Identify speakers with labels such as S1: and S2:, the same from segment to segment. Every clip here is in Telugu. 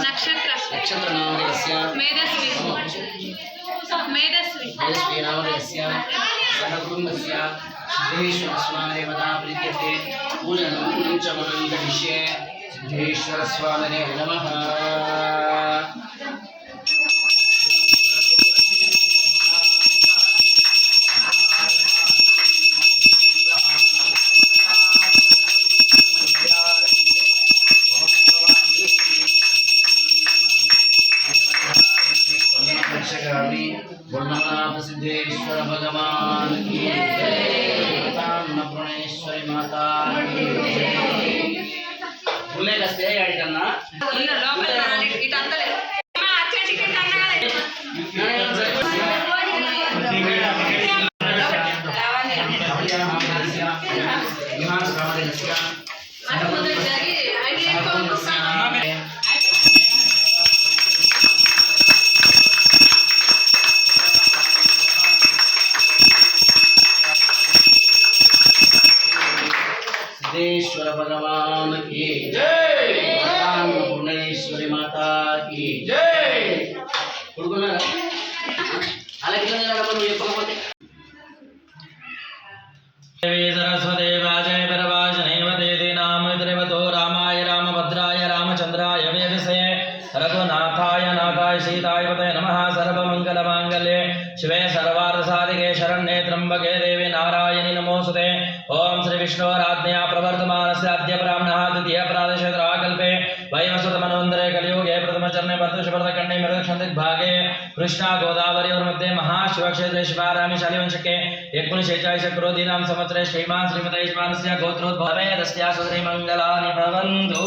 S1: नक्षत्र नक्षत्र
S2: नामकस्य मेधस्वी मेधस्वी मेधस्वी नामकस्य सहकुटुम्बस्य सिद्धेश्वर स्वामिदेवता प्रीत्यते पूजनं पञ्चमनं गमिष्ये सिद्धेश्वर स्वामिने नमः తెలుసుగా
S1: सिद्धेश्वर भगवान की भगवान भुवनेश्वरी माता की। जय।
S3: అలా కింద సరస్వతి विष्णोराज्ञया प्रवर्तम ब्राह्मणः द्वितीयपरादेशत्राकल्पे वैवसुतमन्वन्तरे कलियुगे प्रथमचरणे वर्तुषवर्तकण्डे मृदक्षन्दिग्भागे कृष्णा गोदावरी महाशिवक्षेत्रे शिवारामे शालिवंशके यज्ञशेचायश क्रोधीनां संवत्सरे श्रीमान् श्रीमतैश्वानस्य गोत्रोद्भवे तस्या मङ्गलानि भवन्तु।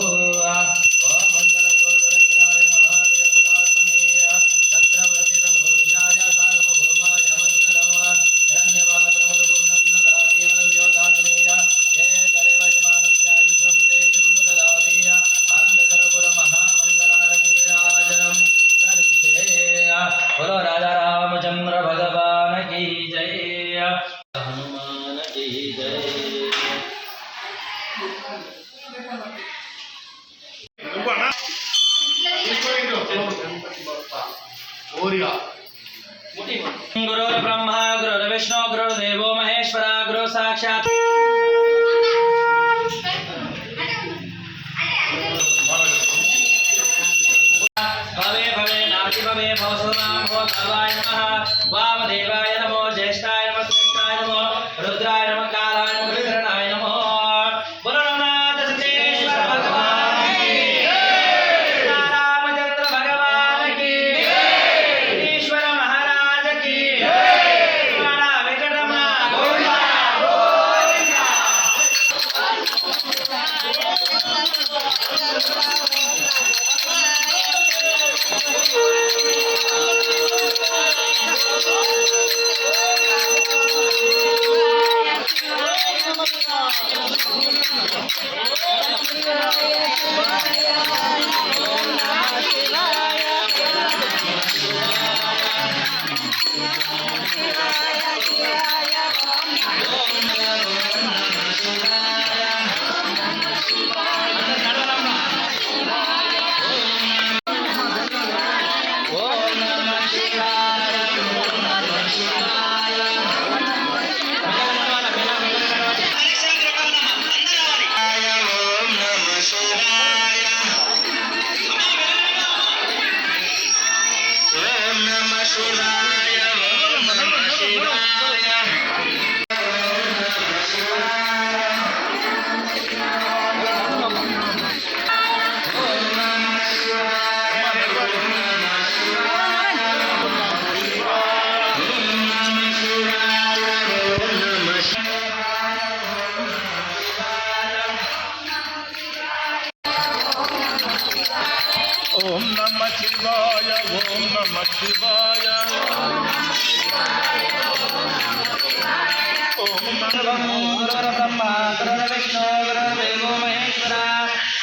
S3: वामदेवाय नमो ज्येष्ठ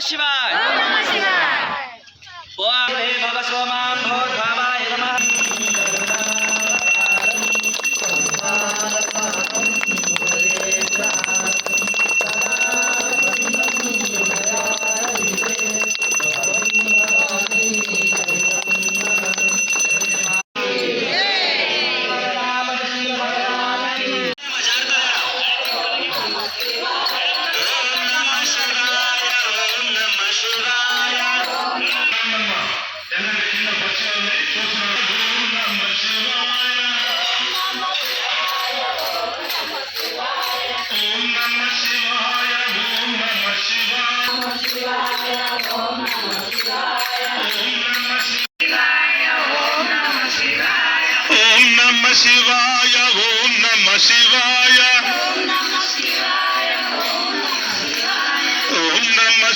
S3: しばし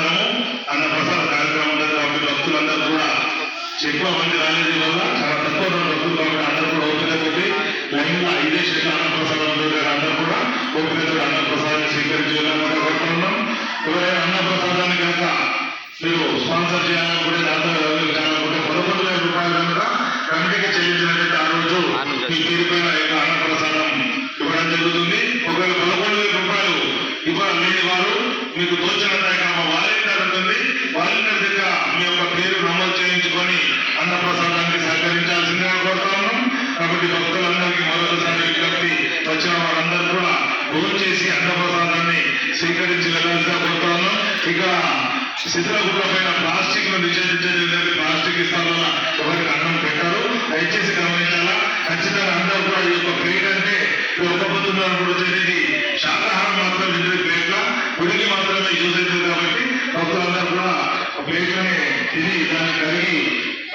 S4: పల్లకి సేవ అనంతరము అన్నప్రసాద కార్యక్రమం ఉంటుంది కాబట్టి భక్తులందరూ కూడా ఎక్కువ మంది రాలేదు వల్ల చాలా తక్కువ భక్తులు కాబట్టి అందరూ కూడా ఓపిక కొద్ది లైన్లో ఐదే శేష అన్నప్రసాదం ఉంటుంది కాబట్టి అందరూ కూడా ఓపికతో అన్నప్రసాదాన్ని స్వీకరించాలని కూడా కోరుతున్నాం ఎవరైనా అన్నప్రసాదాన్ని కనుక మీరు స్పాన్సర్ చేయాలనుకుంటే దాంతో చేయాలనుకుంటే పదకొండు వేల రూపాయలు కనుక కమిటీకి చెల్లించినట్లయితే ఆ రోజు మీ పేరు పైన యొక్క అన్నప్రసాదం ఇవ్వడం జరుగుతుంది. ఒకవేళ పదకొండు వేల రూపాయలు ఇవ్వలేని వారు మీకు తోచినంత ఉంటుంది మీ యొక్క పేరు నమోదు చేయించుకొని అన్నప్రసాదానికి సహకరించాల్సిందిగా కోరుతాను కాబట్టి భక్తులందరికీ మరొకసారి విజ్ఞప్తి వచ్చిన వారందరూ కూడా ఫోన్ చేసి అన్నప్రసాదాన్ని స్వీకరించి వెళ్ళాల్సిగా కోరుతాను ఇక ఇక్కడ శిథిలగుడ్ల పైన ప్లాస్టిక్ను నిషేధించేది ప్లాస్టిక్ ఇస్తాం వల్ల ఎవరికి అన్నం పెట్టారు. దయచేసి గమనించాలా? ఖచ్చితంగా అందరూ కూడా ఈ యొక్క ప్లేట్ అంటే ఈ ఒక్క పొద్దున్నారు కూడా వచ్చేది శాకాహారం ఇది తిని దాన్ని కడిగి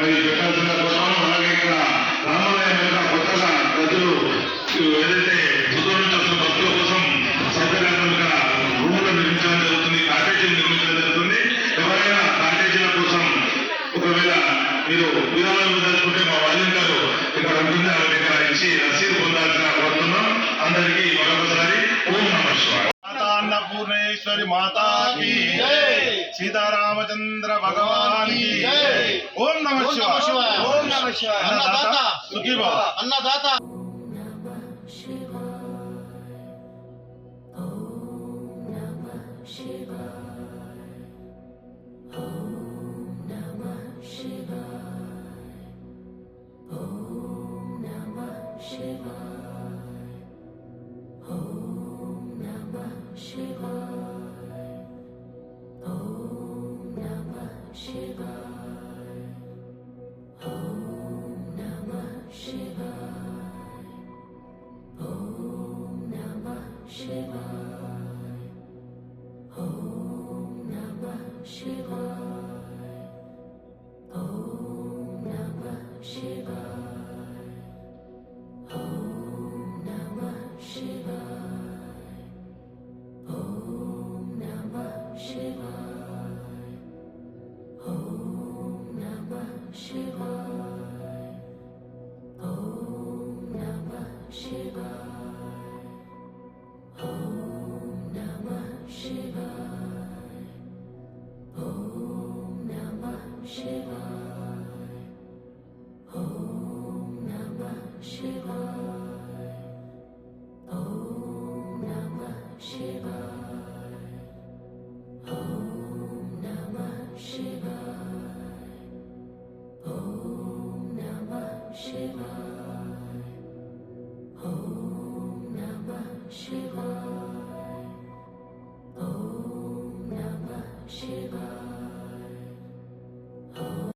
S4: అది పెట్టాల్సిన కోసం అలాగే ఇక్కడ రామాలయం యొక్క కొత్తగా గదులు ఏదైతే పుత్తూరు నుంచి భక్తుల కోసం సౌకర్యాత్మక రూములు నిర్మించడం జరుగుతుంది కాటేజీలు నిర్మించడం జరుగుతుంది. ఎవరైనా కాటేజీల కోసం ఒకవేళ మీరు విరాళాలు తెలుసుకుంటే మా వాలంటీర్ ఇక్కడ ఉంటుంది ఆమె దగ్గర ఇచ్చి రసీదు పొందాల్సిన కోరుతున్నాం. అందరికీ మరొకసారి ఓం నమ శివాయ.
S5: माता अन्नपूर्णेश्वरी माता की सीता रामचंद्र भगवान की ओम नमः शिवाय। ओम नमः शिवाय। अन्नदाता सुखी भव। अन्नदाता।
S6: 希望